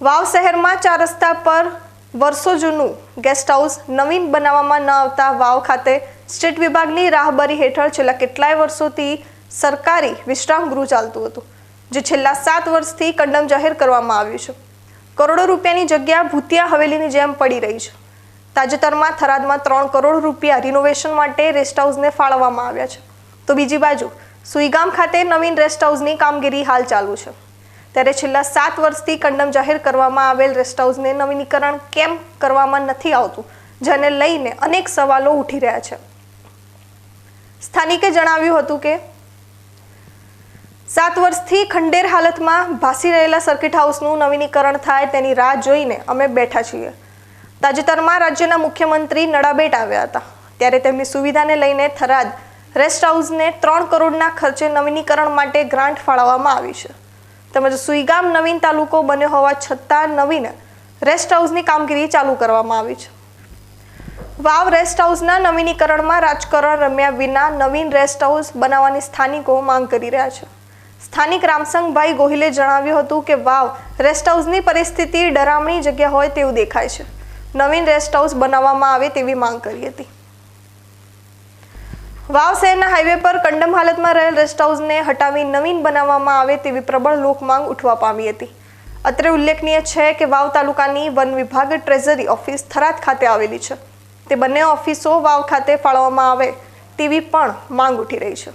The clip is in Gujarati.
વાવ શહેરમાં ચાર રસ્તા પર વર્ષો જૂનું ગેસ્ટ હાઉસ નવીન બનાવવામાં ન આવતા વાવ ખાતે સ્ટેટ વિભાગની રાહબરી હેઠળ છેલ્લા કેટલાય વર્ષોથી સરકારી વિશ્રામ ગૃહ ચાલતું હતું, જે છેલ્લા સાત વર્ષથી કંડમ જાહેર કરવામાં આવ્યું છે. કરોડો રૂપિયાની જગ્યા ભૂતિયા હવેલીની જેમ પડી રહી છે. તાજેતરમાં થરાદમાં ત્રણ કરોડ રૂપિયા રિનોવેશન માટે રેસ્ટ હાઉસને ફાળવવામાં આવ્યા છે. તો બીજી બાજુ, સુઈગામ ખાતે નવીન રેસ્ટ હાઉસની કામગીરી હાલ ચાલુ છે. ત્યારે છેલ્લા સાત વર્ષથી કંડમ જાહેર કરવામાં આવેલ રેસ્ટ હાઉસને નવીનીકરણ કેમ કરવામાં નથી આવતું, જેને લઈને અનેક સવાલો ઉઠી રહ્યા છે. સ્થાનિકે જણાવ્યું હતું કે, સાત વર્ષથી ખંડેર હાલતમાં ભાસી રહેલા સર્કિટ હાઉસનું નવીનીકરણ થાય તેની રાહ જોઈને અમે બેઠા છીએ. તાજેતરમાં રાજ્યના મુખ્યમંત્રી નડાબેટ આવ્યા હતા. ત્યારે તેમની સુવિધાને લઈને થરાદ રેસ્ટ હાઉસને ત્રણ કરોડના ખર્ચે નવીનીકરણ માટે ગ્રાન્ટ ફાળવવામાં આવી છે. તેમજ સુઈગામ નવીન તાલુકો બન્યો હોવા છતાં નવીન રેસ્ટ હાઉસની કામગીરી ચાલુ કરવામાં આવી છે. વાવ રેસ્ટ હાઉસના નવીનીકરણમાં રાજકારણ રમ્યા વિના નવીન રેસ્ટ હાઉસ બનાવવાની સ્થાનિકો માંગ કરી રહ્યા છે. સ્થાનિક રામસંગભાઈ ગોહિલે જણાવ્યું હતું કે, વાવ રેસ્ટ હાઉસની પરિસ્થિતિ ડરામણી જગ્યા હોય તેવું દેખાય છે. નવીન રેસ્ટ હાઉસ બનાવવામાં આવે તેવી માંગ કરી હતી. વાવ શહેરના હાઈવે પર કંડમ હાલતમાં રહેલ રેસ્ટ હાઉસને હટાવી નવીન બનાવવામાં આવે તેવી પ્રબળ લોકમાંગ ઉઠવા પામી હતી. અત્રે ઉલ્લેખનીય છે કે વાવ તાલુકાની વન વિભાગ ટ્રેઝરી ઓફિસ થરાદ ખાતે આવેલી છે. તે બંને ઓફિસો વાવ ખાતે ફાળવવામાં આવે તેવી પણ માંગ ઉઠી રહી છે.